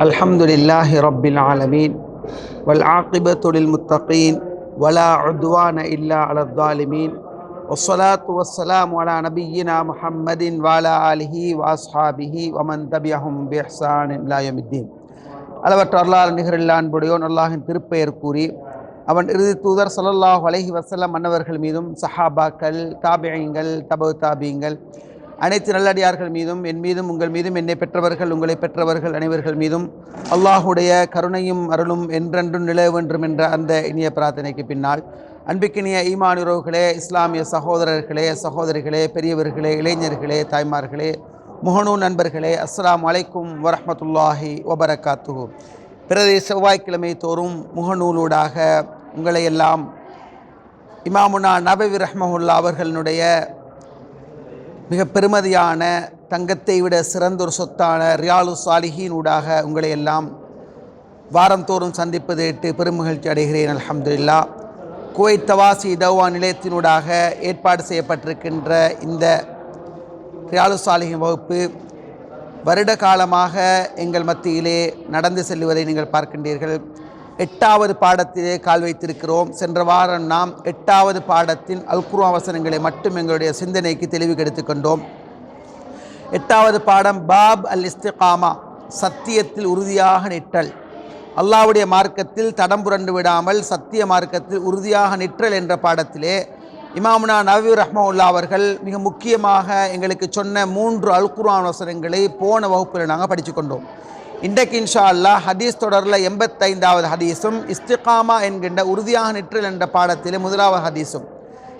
الحمد لله رب العالمين والعاقبة للمتقين ولا عدوان إلا على الظالمين والصلاة والسلام على نبينا محمد وعلى آله وأصحابه ومن تبعهم بإحسان إلى يوم الدين அளவற்ற அருளால் நிகரில் அன்புடையோன் அல்லாஹின் திருப்பெயர் கூறி அவன் இறுதி தூதர் ஸல்லல்லாஹு அலைஹி வஸல்லம் மன்னவர்கள் மீதும் சஹாபாக்கள் தாபியங்கள் தபு தாபியங்கள் அனைத்து நல்லடியார்கள் மீதும் என் மீதும் உங்கள் மீதும் என்னை பெற்றவர்கள் உங்களை பெற்றவர்கள் அனைவர்கள் மீதும் அல்லாஹுடைய கருணையும் அருளும் என்றென்றும் நிலவென்றும் என்ற அந்த இனிய பிரார்த்தனைக்கு பின்னால் அன்பிக்கினிய ஈமான் உறவுகளே இஸ்லாமிய சகோதரர்களே சகோதரிகளே பெரியவர்களே இளைஞர்களே தாய்மார்களே முகநூல் நண்பர்களே அஸ்லாம் அலைக்கும் வரமத்துல்லாஹி வபரகாத்துஹு. பிரதி செவ்வாய்க்கிழமை தோறும் முகநூலூடாக உங்களையெல்லாம் இமாமுனா நபவி ரஹ்மஹுல்லா அவர்களுடைய மிக பெருமதியான தங்கத்தை விட சிறந்த ஒரு சொத்தான ரியாலு சாலிஹின் ஊடாக உங்களை எல்லாம் வாரந்தோறும் சந்திப்பது இட்டு பெருமகிழ்ச்சி அடைகிறேன் அலமதுல்லா குவைத் தவாசி தவா நிலையத்தினூடாக ஏற்பாடு செய்யப்பட்டிருக்கின்ற இந்த ரியாலு சாலிஹின் வகுப்பு வருட காலமாக எங்கள் மத்தியிலே நடந்து செல்வதை நீங்கள் பார்க்கின்றீர்கள். எட்டாவது பாடத்திலே கால் வைத்திருக்கிறோம். சென்ற வாரம் நாம் எட்டாவது பாடத்தின் அல்குரு அவசரங்களை மட்டும் எங்களுடைய சிந்தனைக்கு தெளிவு கெடுத்துக்கொண்டோம் எட்டாவது பாடம் பாப் அல் இஸ்திகாமா சத்தியத்தில் உறுதியாக நிற்றல். அல்லாவுடைய மார்க்கத்தில் தடம் புரண்டு விடாமல் சத்திய மார்க்கத்தில் உறுதியாக நிற்றல் என்ற பாடத்திலே இமாமுனா நவி ரஹ்மவுல்லா அவர்கள் மிக முக்கியமாக எங்களுக்கு சொன்ன மூன்று அல்குரான் அவசரங்களை வசனங்களை போன வகுப்பில் நாங்கள் படித்து கொண்டோம். இன்றைக்கு இன்ஷா அல்லா ஹதீஸ் தொடரில் எண்பத்தைந்தாவது ஹதீஸும் இஸ்திகாமா என்கின்ற உறுதியாக நிற்றல் என்ற பாடத்தில் முதலாவது ஹதீஸும்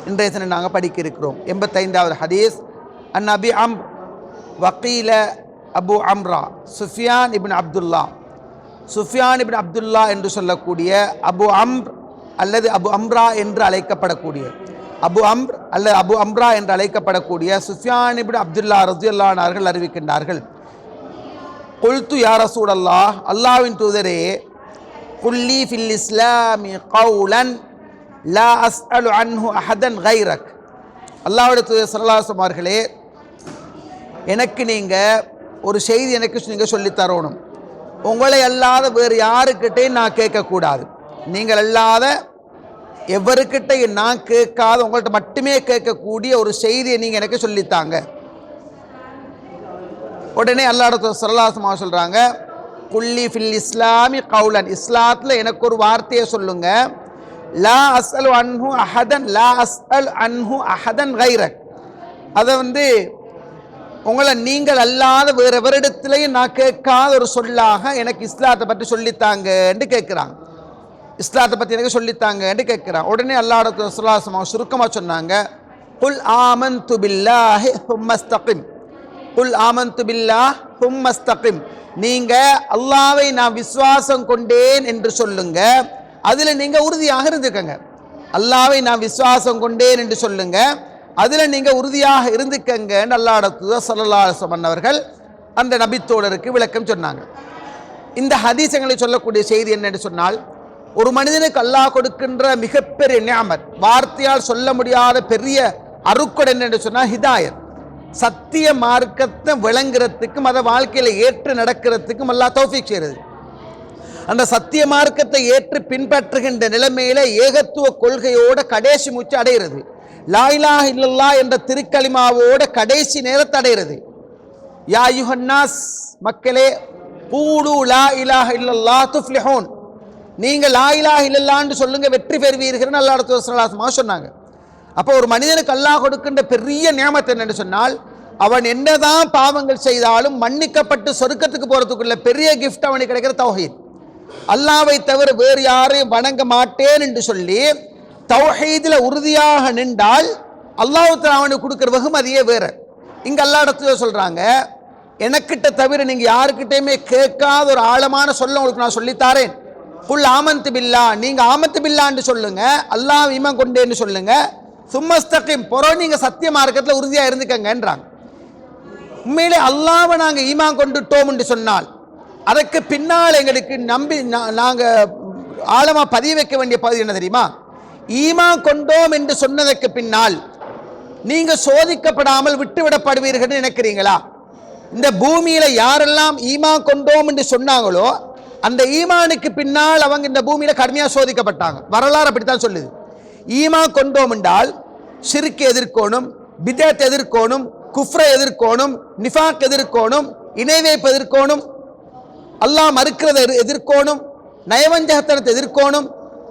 இன்றைய தினம் நாங்கள் படிக்க இருக்கிறோம். எண்பத்தைந்தாவது ஹதீஸ் அன் அபி அம் வக்கீல Abu Amra Sufyan Ibn Abdullah. Sufyan Ibn Abdullah என்று சொல்லக்கூடிய அபு அம்ர் அல்லது அபு அம்ரா என்று அழைக்கப்படக்கூடிய அபு அம்ர் அல்லது அபு அம்ரா என்று அழைக்கப்படக்கூடிய சுஃபியான் இபின் அப்துல்லா ரஜியுல்லானார்கள் அறிவிக்கின்றார்கள். கொல்து யார சூழல்லா அல்லாவின் தூதரே குல்லி ஃபில் இஸ்லாமி கவுலன் லா அஸ் அலு அன்ஹு அஹதன் கைரக் அல்லாவுடைய தூதர் சல்லாசம் எனக்கு நீங்கள் ஒரு செய்தி எனக்கு நீங்கள் சொல்லித்தரணும் உங்களை அல்லாத வேறு யாருக்கிட்டையும் நான் கேட்கக்கூடாது நீங்கள் அல்லாத எவருக்கிட்டையும் நான் கேட்காத உங்கள்கிட்ட மட்டுமே கேட்கக்கூடிய ஒரு செய்தியை நீங்கள் எனக்கு சொல்லித்தாங்க உடனே அல்லாட சரலாசமாக சொல்கிறாங்க குல்லி ஃபில் இஸ்லாமி கவுலன் இஸ்லாத்தில் எனக்கு ஒரு வார்த்தையை சொல்லுங்க. லா அஸ்அல் அன்ஹு அஹதன் லா அஸ்அல் அன்ஹு அஹதன் கைரக். அதை வந்து உங்களை நீங்கள் அல்லாத வேறு எவரிடத்துலையும் நான் கேட்காத ஒரு சொல்லாக எனக்கு இஸ்லாத்தை பற்றி சொல்லித்தாங்கன்னு கேட்குறாங்க. இஸ்லாத்தை பற்றி எனக்கு சொல்லித்தாங்கன்னு கேட்குறான் உடனே அல்லாட சுல்லாசமாக சுருக்கமாக சொன்னாங்க குல் ஆமன் துபில்லாஹி ஹும்மஸ்தகிம். குல் ஆமந்து பில்லா ஹும்மஸ்தகிம். நீங்கள் அல்லாவை நான் விசுவாசம் கொண்டேன் என்று சொல்லுங்க. அதில் நீங்கள் உறுதியாக இருந்துக்கங்க. அல்லாவை நான் விசுவாசம் கொண்டேன் என்று சொல்லுங்க. அதில் நீங்கள் உறுதியாக இருந்துக்கங்கன்னு அல்லாட தூதர் சல்லல்லா சொன்னவர்கள் அந்த நபித்தோழருக்கு விளக்கம் சொன்னாங்க. இந்த ஹதீசங்களை சொல்லக்கூடிய செய்தி என்னன்னு சொன்னால் ஒரு மனிதனுக்கு அல்லாஹ் கொடுக்கின்ற மிகப்பெரிய நியாமத் வார்த்தையால் சொல்ல முடியாத பெரிய அருக்கொடை என்னென்று சொன்னால் ஹிதாயத். சத்திய மார்க்கத்தை விளங்குறதுக்கும் அதை வாழ்க்கையில் ஏற்று நடக்கிறதுக்கும் அல்லாஹ் தௌஃபிக் செய்கிறது அந்த சத்திய மார்க்கத்தை ஏற்று பின்பற்றுகின்ற நிலைமையில ஏகத்துவ கொள்கையோட கடைசி மூச்சு அடைகிறது லாயிலா இல்லல்லா என்ற திருக்களிமாவோட கடைசி நேரத்தை அடைகிறது யா யுஹன்னாஸ் மக்களே பூடு லா இலாஹ இல்லல்லா துஃப்லிஹோன். நீங்கள் லா இலாஹ இல்லல்லான்னு சொல்லுங்க வெற்றி பெறுவீர்கள் அல்லா அடுத்த சொன்னாங்க. அப்போ ஒரு மனிதனுக்கு அல்லாஹ் கொடுக்கின்ற பெரிய நியமத்தை என்னன்னு சொன்னால் அவன் என்னதான் பாவங்கள் செய்தாலும் மன்னிக்கப்பட்டு சொருக்கத்துக்கு போகிறதுக்குள்ள பெரிய கிஃப்ட் அவனுக்கு கிடைக்கிற தௌஹீத். அல்லாவை தவிர வேறு யாரையும் வணங்க மாட்டேன் என்று சொல்லி தௌஹீதில் உறுதியாக நின்றால் அல்லாஹத்தில் அவனுக்கு கொடுக்குற வெகுமதியே வேறு. இங்கே எல்லா இடத்துலையும் சொல்கிறாங்க எனக்கிட்ட தவிர நீங்கள் யாருக்கிட்டையுமே கேட்காத ஒரு ஆழமான சொல்ல உங்களுக்கு நான் சொல்லித்தாரேன். புல் ஆமந்து பில்லா நீங்கள் ஆமத்து பில்லான்னு சொல்லுங்க அல்லாஹ் இமம் கொண்டேன்னு சொல்லுங்க. சும்மஸ்தகிம் பொறோ நீங்கள் சத்திய மார்க்கத்தில் உறுதியாக இருந்துக்கங்கன்றாங்க. உண்மையிலே அல்லாவை நாங்க ஈமான் கொண்டுட்டோம் என்று சொன்னால் அதற்கு பின்னால் எங்களுக்கு நம்பி நாங்கள் ஆழமாக பதிய வைக்க வேண்டிய பகுதி என்ன தெரியுமா? ஈமா கொண்டோம் என்று சொன்னதற்கு பின்னால் நீங்கள் சோதிக்கப்படாமல் விட்டுவிடப்படுவீர்கள் நினைக்கிறீங்களா? இந்த பூமியில யாரெல்லாம் ஈமான் கொண்டோம் என்று சொன்னாங்களோ அந்த ஈமானுக்கு பின்னால் அவங்க இந்த பூமியில கடுமையா சோதிக்கப்பட்டாங்க. வரலாறு அப்படித்தான் சொல்லுது. ஈமா கொண்டோம் என்றால் சிறுக்கு எதிர்க்கோணும் பிதத் எதிர்க்கோணும் குஃப்ரை எதிர்க்கோணும் நிஃபாக் எதிர்க்கோணும் இணை வைப்பு எதிர்க்கோணும் அல்லாஹ் மறுக்கிறத எதிர்- எதிர்க்கோணும் நயவஞ்சகத்தனத்தை எதிர்க்கோணும்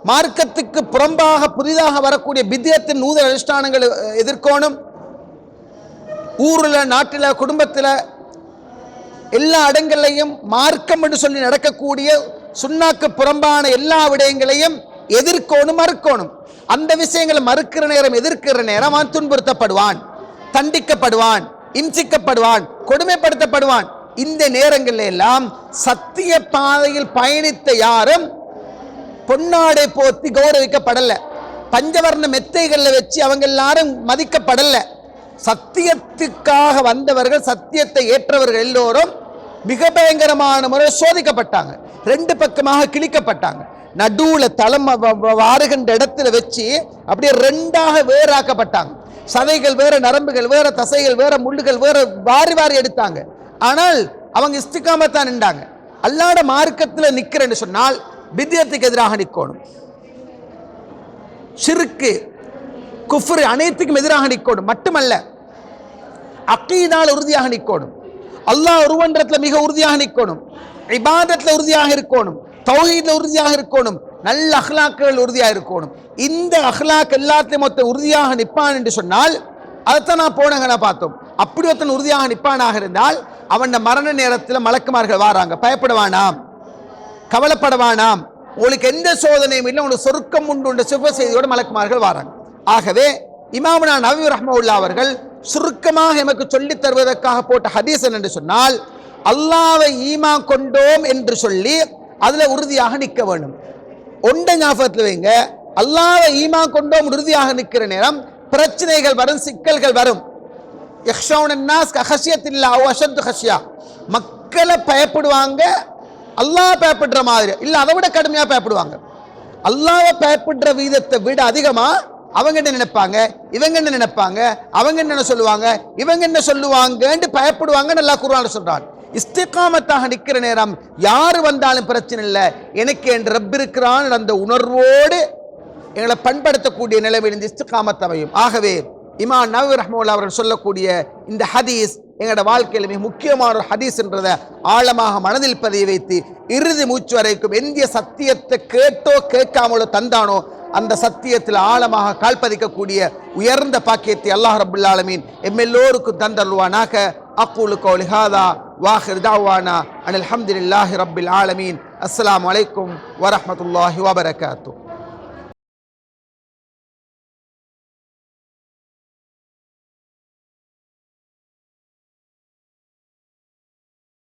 மார்க்கத்துக்கு புறம்பாக புதிதாக வரக்கூடிய பித்தியத்தின் நூதன அனுஷ்டானங்களை எதிர்கோணும் எதிர்க்கோணும் ஊரில் நாட்டில் குடும்பத்தில் எல்லா இடங்களையும் மார்க்கம் என்று சொல்லி நடக்கக்கூடிய சுண்ணாக்கு புறம்பான எல்லா விடயங்களையும் எதிர்க்கோணும் மறுக்கோணும். அந்த விஷயங்களை மறுக்கிற நேரம் எதிர்க்கிற நேரம் அவன் துன்புறுத்தப்படுவான். தண்டிக்கப்படுவான் இம்சிக்கப்படுவான் கொடுமைப்படுத்தப்படுவான். இந்த நேரங்களில் எல்லாம் சத்திய பாதையில் பயணித்த யாரும் பொன்னாடை போத்தி கௌரவிக்கப்படலை. பஞ்சவர்ண மெத்தைகளில் வச்சு அவங்க எல்லாரும் மதிக்கப்படலை. சத்தியத்துக்காக வந்தவர்கள் சத்தியத்தை ஏற்றவர்கள் எல்லோரும் மிக பயங்கரமான முறை சோதிக்கப்பட்டாங்க. ரெண்டு பக்கமாக கிழிக்கப்பட்டாங்க. நடுவில் தளம் வ- வ- வாருகின்ற இடத்துல வச்சு அப்படியே ரெண்டாக வேறாக்கப்பட்டாங்க. சதைகள் வேற நரம்புகள் வேற தசைகள் வேற முள்ளுகள் வேற வாரி வாரி எடுத்தாங்க. ஆனால் அவங்க இஸ்திகாமத்தான் நின்றாங்க. அல்லாட மார்க்கத்தில் நிற்கிறேன்னு சொன்னால் பித்தியத்துக்கு எதிராக நிற்கணும் சிறுக்கு குஃப்ரு அனைத்துக்கும் எதிராக நிற்கணும் மட்டுமல்ல அக்கீதால் உறுதியாக நிற்கணும் அல்லாஹ் ஒருவன்றத்துல மிக உறுதியாக நிற்கணும் இபாதத்தில் உறுதியாக இருக்கணும். தௌஹீதில் உறுதியாக இருக்கணும். நல்ல அஹ்லாக்குகள் உறுதியாக இருக்கணும். இந்த அஹ்லாக் எல்லாத்தையும் மொத்த உறுதியாக நிற்பான் என்று சொன்னால் அதைத்தான் நான் போனங்கன பார்த்தோம். அப்படி ஒருத்தன் உறுதியாக நிற்பானாக இருந்தால் அவன் மரண நேரத்தில் மலக்குமார்கள் வாராங்க. பயப்படவானாம். கவலைப்படவானாம். உங்களுக்கு எந்த சோதனையும் இல்லை உங்களுக்கு சொருக்கம் உண்டு என்ற சுப செய்தியோடு மலக்குமார்கள் வாராங்க. ஆகவே இமாமுனா நபி ரஹ்மவுல்லா அவர்கள் சுருக்கமாக எமக்கு சொல்லித் தருவதற்காக போட்ட ஹதீஸ் என்று சொன்னால் அல்லாவை ஈமா கொண்டோம் என்று சொல்லி அதில் உறுதியாக நிற்க வேண்டும். ஒன்றை ஞாபகத்தில் வைங்க அல்லாத ஈமா கொண்டோம் உறுதியாக நிற்கிற நேரம் பிரச்சனைகள் வரும் சிக்கல்கள் வரும். மக்களை பயப்படுவாங்க அல்லாஹ் பயப்படுற மாதிரி. இல்ல அதை விட கடுமையா பயப்படுவாங்க. அல்லாவை பயப்படுற வீதத்தை விட அதிகமா அவங்க என்ன நினைப்பாங்க? இவங்க என்ன நினைப்பாங்க? அவங்க என்ன சொல்லுவாங்க? இவங்க என்ன சொல்லுவாங்கன்னு பயப்படுவாங்க நல்லா குர்ஆன்ல சொல்றான். இஸ்திகாமத்தாக நிக்கிற நேரம் யாரு வந்தாலும் பிரச்சனை இல்லை. எனக்கு என் ரப் இருக்கிறான் அந்த உணர்வோடு எங்களை பண்படுத்தக்கூடிய நிலைமையில் இந்த அமையும் ஆகவே இமா நவ் ரஹ்மவுல்லா அவர்கள் சொல்லக்கூடிய இந்த ஹதீஸ் எங்களோட வாழ்க்கையில் மிக முக்கியமான ஒரு ஹதீஸ் என்றதை ஆழமாக மனதில் பதிய வைத்து இறுதி மூச்சு வரைக்கும் எந்திய சத்தியத்தை கேட்டோ கேட்காமலோ தந்தானோ அந்த சத்தியத்தில் ஆழமாக கால்பதிக்கக்கூடிய உயர்ந்த பாக்கியத்தை அல்லாஹ் ரபுல் ஆலமீன் எம் எல்லோருக்கும் தந்தருவானாக. அக்கூலு கௌலி வாஹ் வாஹிர் தாவானா அனில் அல்ஹம்துலில்லாஹி ரபில் ஆலமீன். அஸ்லாம் அலைக்கும் வரமத்துல்லாஹி வபரகாத்தூ